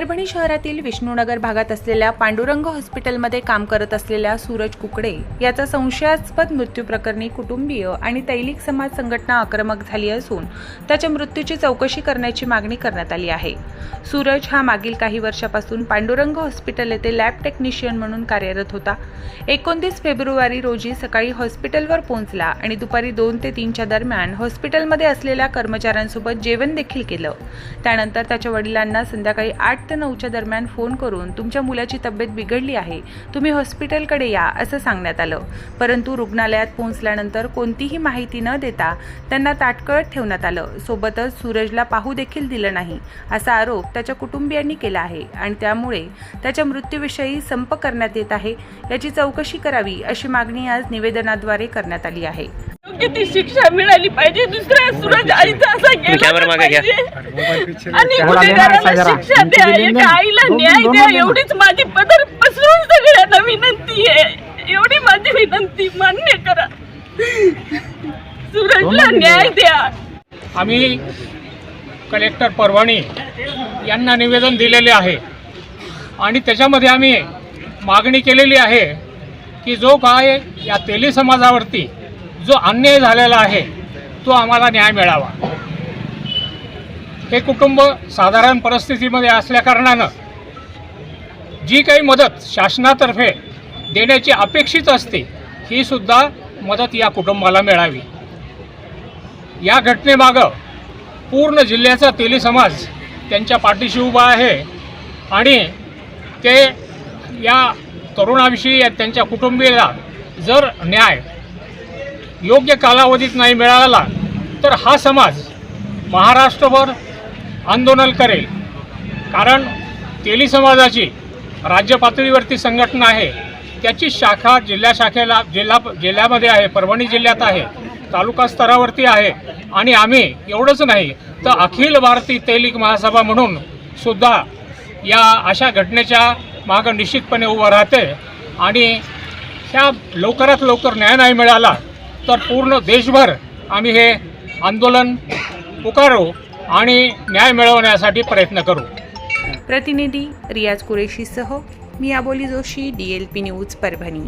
परभणी शहरातील विष्णुनगर भागात असलेल्या पांडुरंग हॉस्पिटलमध्ये काम करत असलेल्या सूरज कुकडे याचा संशयास्पद मृत्यू प्रकरणी कुटुंबीय आणि तैलिक समाज संघटना आक्रमक झाली असून त्याच्या मृत्यूची चौकशी करण्याची मागणी करण्यात आली आहे. सूरज हा मागील काही वर्षापासून पांडुरंग हॉस्पिटल येथे लॅब टेक्निशियन म्हणून कार्यरत होता. एकोणतीस फेब्रुवारी रोजी सकाळी हॉस्पिटलवर पोहोचला आणि दुपारी दोन ते तीनच्या दरम्यान हॉस्पिटलमध्ये असलेल्या कर्मचाऱ्यांसोबत जेवण देखील केलं. त्यानंतर त्याच्या वडिलांना संध्याकाळी आठ ते नऊच्या दरम्यान फोन करून तुमच्या मुलाची तब्येत बिघडली आहे तुम्ही हॉस्पिटलकडे या असं सांगण्यात आलं. परंतु रुग्णालयात पोहोचल्यानंतर कोणतीही माहिती न देता त्यांना ताटकळत ठेवण्यात आलं. सोबतच सूरजला पाहू देखील दिलं नाही असा आरोप त्याच्या कुटुंबियांनी केला आहे आणि त्यामुळे त्याच्या मृत्यूविषयी संप करण्यात येत आहे याची चौकशी करावी अशी मागणी आज निवेदनाद्वारे करण्यात आली आहे. योग्य ती शिक्षा मिळाली पाहिजे? दुसऱ्या सूरज आईचा असा गेला कॅमेरा मागे घ्या. पाहिजे. आणि गुन्हेगाराला शिक्षा द्या एका आईला न्याय द्या एवढीच माझी पदर पसरून सगळ्यांना विनंती आहे. एवढी माझी विनंती मान्य करा. सूरजला न्याय द्या. आम्ही कलेक्टर परभणी यांना निवेदन दिलेले आहे. आणि त्याच्यामध्ये आम्ही मागणी केलेली आहे की जो काय या तेली समाजावरती जो अन्याय झालेला आहे तो आम्हाला न्याय मिळावा. हे कुटुंब साधारण परिस्थितीमध्ये असल्याकारणानं जी काही मदत शासनातर्फे देण्याची अपेक्षित असते ही सुद्धा मदत या कुटुंबाला मिळावी. या घटनेमागं पूर्ण जिल्ह्याचा तेली समाज त्यांच्या पाठीशी उभा आहे आणि ते या तरुणाविषयी या त्यांच्या कुटुंबियाला जर न्याय योग्य कालावधीत नाही मिळाला तर हा समाज महाराष्ट्रभर आंदोलन करेल. कारण तेली समाजाची राज्य पातळीवरती संघटना आहे त्याची शाखा जिल्हा शाखेला जिल्हा जिल्ह्यामध्ये आहे परभणी जिल्ह्यात आहे तालुका स्तरावरती आहे. आणि आम्ही एवढंच नाही तर अखिल भारतीय तेलिक महासभा म्हणून सुद्धा या अशा घटनेच्या मागं निश्चितपणे उभं राहते. आणि ह्या लवकरात लवकर न्याय नाही मिळाला तर पूर्ण देशभर आम्ही हे आंदोलन पुकारू आणि न्याय मिळवण्यासाठी प्रयत्न करू. प्रतिनिधी रियाज कुरेशीसह मी Aboli Joshi D L P news Parbhani.